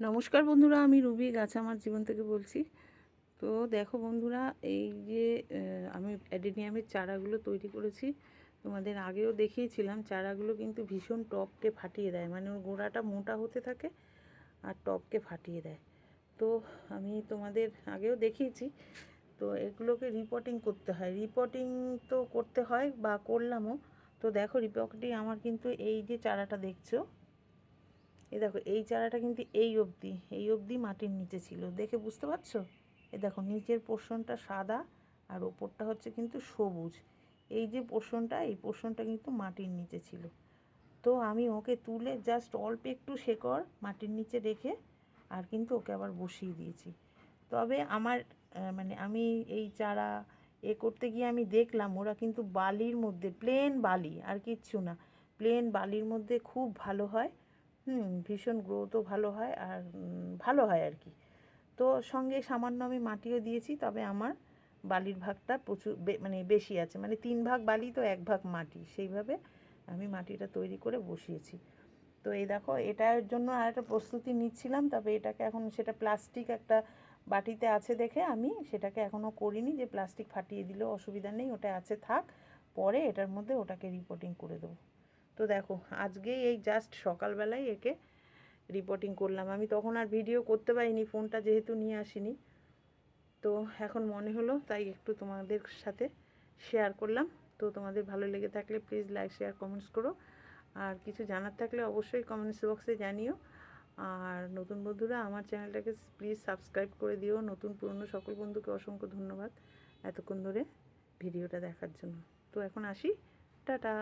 নমস্কার বন্ধুরা, আমি রুবি গাছ আমার জীবন থেকে বলছি। তো দেখো বন্ধুরা, এই যে আমি অ্যাডেনিয়ামের চারাগুলো তৈরি করেছি। তোমাদের আগেও দেখিয়েছিলাম, চারাগুলো কিন্তু ভীষণ টপকে ফাটিয়ে দেয়। মানে ওর গোড়াটা মোটা হতে থাকে আর টপকে ফাটিয়ে দেয়। তো আমি তোমাদের আগেও দেখিয়েছি, তো এগুলোকে রিপোর্টিং করতে হয়। রিপোর্টিং তো করতে হয় বা করলামও। তো দেখো রিপোর্টিং আমার কিন্তু এই যে চারাটা দেখছ এই দেখো, এই চারাটা কিন্তু এই অবধি এই অবধি মাটির নিচে ছিল। দেখে বুঝতে পারছ? এই দেখো, নিচের পোর্শনটা সাদা আর ওপরটা হচ্ছে কিন্তু সবুজ। এই যে পোর্শনটা, এই পোর্শনটা কিন্তু মাটির নিচে ছিল। তো আমি ওকে তুলে জাস্ট অল্প একটু শেকড় মাটির নিচে রেখে আর কিন্তু ওকে আবার বসিয়ে দিয়েছি। তবে আমার মানে আমি এই চারা এ করতে গিয়ে আমি দেখলাম, ওরা কিন্তু বালির মধ্যে প্লেন বালি, আর কিচ্ছু না। প্লেন বালির মধ্যে খুব ভালো হয়। হুম, ভীষণ গ্রোথও ভালো হয় আর ভালো হয় আর কি। তো সঙ্গে সামান্য আমি মাটিও দিয়েছি, তবে আমার বালির ভাগটা প্রচুর মানে বেশি আছে। মানে তিন ভাগ বালি তো এক ভাগ মাটি, সেইভাবে আমি মাটিটা তৈরি করে বসিয়েছি। তো এই দেখো, এটার জন্য আর একটা প্রস্তুতি নিচ্ছিলাম, তবে এটাকে এখন সেটা প্লাস্টিক একটা বাটিতে আছে দেখে আমি সেটাকে এখনও করিনি, যে প্লাস্টিক ফাটিয়ে দিলেও অসুবিধা নেই, ওটা আছে থাক, পরে এটার মধ্যে ওটাকে রিপোর্টিং করে দেবো। তো দেখো, আজকেই এই জাস্ট সকালবেলায় একে রিপোর্টিং করলাম। আমি তখন আর ভিডিও করতে পারিনি ফোনটা যেহেতু নিয়ে আসিনি। তো এখন মনে হলো, তাই একটু তোমাদের সাথে শেয়ার করলাম। তো তোমাদের ভালো লেগে থাকলে প্লিজ লাইক শেয়ার কমেন্টস করো। আর কিছু জানার থাকলে অবশ্যই কমেন্টস বক্সে জানিও। আর নতুন বন্ধুরা, আমার চ্যানেলটাকে প্লিজ সাবস্ক্রাইব করে দিও। নতুন পুরনো সকল বন্ধুকে অসংখ্য ধন্যবাদ এতক্ষণ ধরে ভিডিওটা দেখার জন্য। তো এখন আসি। টাটা!